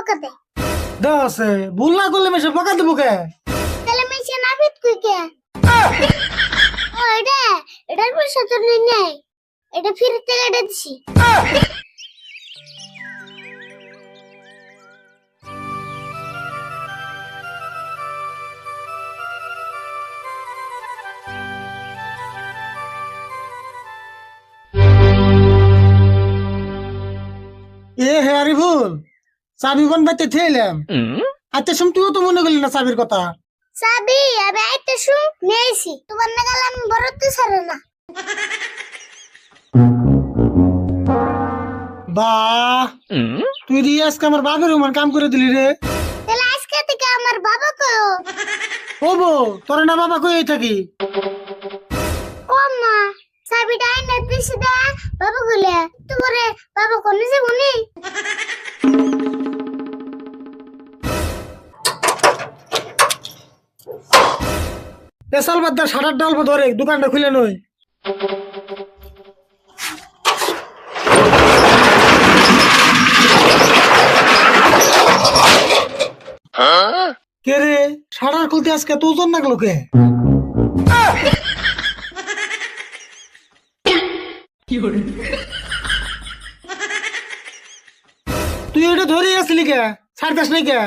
বকা দেয়। দশে ভুল না করলে মেশে বকা দেবো কে? তাহলে মেশে নাফিত কই কে? ও এটা এটার পয়সা তো নেই এটা ফিরে থেকে দিছি। এ হে আরে ভুল চাবি কোন বাইতে থেলাম আচ্ছা শুন তুইও তো মনে করলি না চাবির কথা। সাবি আমি আইতে শু নেইছি তোমার নাগাল আমি বড় তো সারে না। বাহ! তুই দিয়ে আজকে আমার বাপের উমান কাম করে দিলি রে। তাহলে আজকে থেকে আমার বাবা কয়ো? ও বউ তোর না বাবা কই থাকি ও মা সাবিটা আইনা দিছি দা বাবা গুলে তোমারে বাবা কোনে যে উনি পেশাল বাদ দা সারার ডাল ধরে দোকানটা খুলে নই কে খুলতে আজকে তো ওজন লাগল কে? তুই এটা ধরে আসলি কে? ছাড়তাস নাই কে?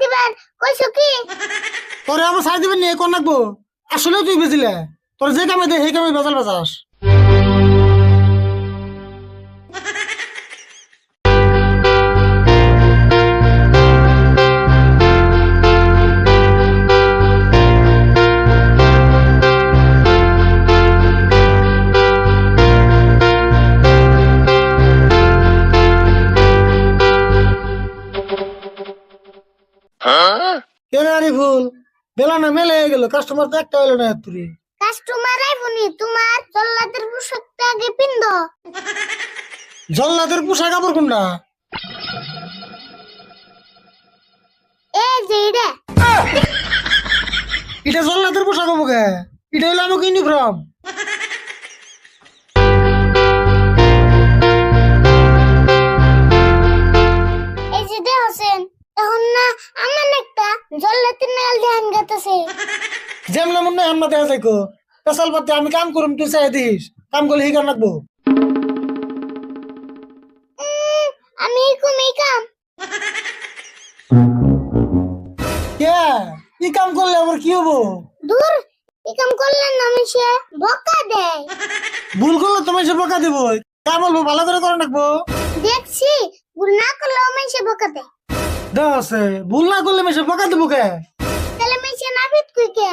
দিবার কইছো কি তোরে আমার সাইড দিবেন নিয়ে কোন লাগবো আসলে তুই বেজিলে। তোর যে কামে দে, সেই কামে বেজাল বেচাস কেন আরে ভুল। বেলা না মেলে গেল কাস্টমার তো একটা হলো না তুই কাস্টমার আইবনি তোমার জল্লাদের পোশাকটা আগে পিন্দ জল্লাদের পোশাক আবার কোনটা? এ যে এটা এটা জল্লাদের পোশাক হবে এটা হইল আমাকে ইউনিফর্ম আমার একটা জল্লাদের নাল ধ্যান গাতেছে। যেমন মনে দেখা যাইকো পেশাল পাতে আমি কাম করুম তুই চাই দিস কাম করলে হিকার রাখব উম, আমি কমই কাম। কে? ই কাম করলে আবার কি হব? দূর এই কাম করলেন না মিশে বকা দেয়। ভুল করলে তোমার সে বকা দেবো কাম বলব ভালো করে করে রাখব দেখছি ভুল না করলেও মিশে বকা দেয়। দশে ভুল না করলে মেশে বকা দেবো কে? তাহলে মিশে নাফিত কই কে?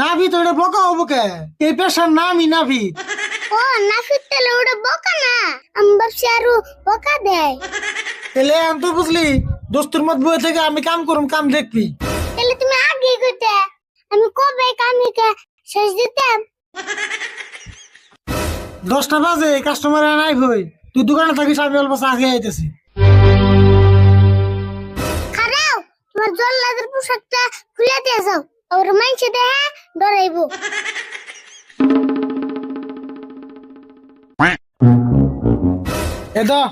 নাভি তো এটা বকা হব কে? এই পেশার নামই নাভি ও নাফিত তাহলে ওটা বকা না? আমি ভাবছি আরও বকা দেয়। তাহলে আমি তো বুঝলি দোস্তুর মত বয়ে থেকে আমি কাম করুম কাম দেখবি। তাহলে তুমি আগে কইতে আমি কবে কামিকে শেষ দিতাম? দশটা বাজে কাস্টমার নাই ভই তুই দোকানে থাকিস আমি অল্প চা খেয়ে আইতেছি। জল্লাদের পোশাকটা খুলে দিয়ে যাও আর মাইছে দেহে ডরাইবো। এদা।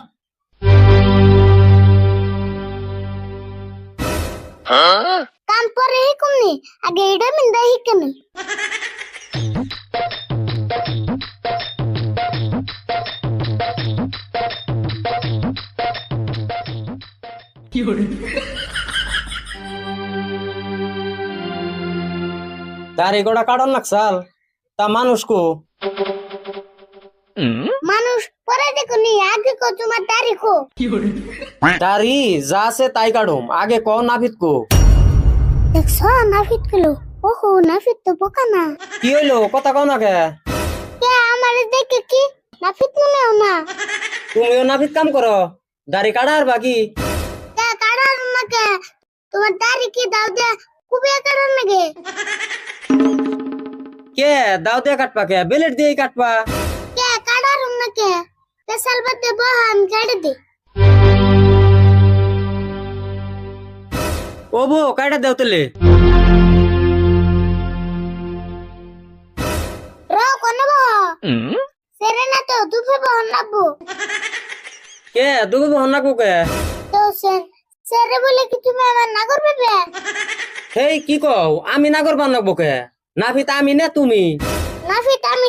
কাম পরে হিকুমনি আগে এটা মিন্দা হিকেমি দাড়ি গোড়া কাটন লাগছাল তা মানুষ কো? মানুষ পরে দেখুনি আগে কো তোমার তারিখো দাড়ি যা আছে তাই কাটুম আগে ক নাভিত কো। দেখছ নাফিত কিলো ওহো নাফিত তো বোকা না। কি হইল? কথা কও না কে? কে আমারে দেখে কি? নাফিত মনেও না। তুমিও নাভিত কাম করো? দাড়ি কাটা আর বাকি? কে কাড়ার নাকে তোমার দাড়ি কি দাও দে খুবই কাড়ার নাকি কে? দাও দিয়ে কাটবা কে? বেলেট দিয়ে কাটবা কে? কাড়ার নাকে পেশাল বাদে বহান কাড়ে দে। ও বো কাটা দেও তেলে র কোন বহ? সেরে না তো দুফে বহন লাগবো কে? দুগু বহন নাকবো কে? তো সেন স্যারে বলে কি তুমি আমার না করবে বে হেই কি কও? আমি নাগর বানাবো কে? নাভিত আমি না তুমি। নাফিত আমি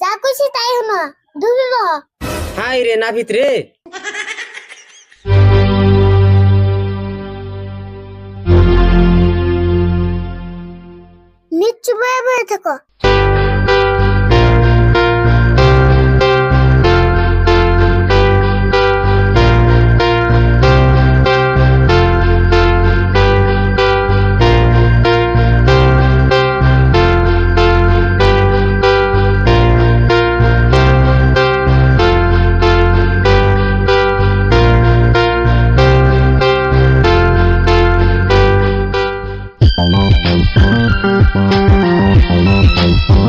যা কইছি তাই হনো ডুবিব হাই রে নাভিত রে। Thank you.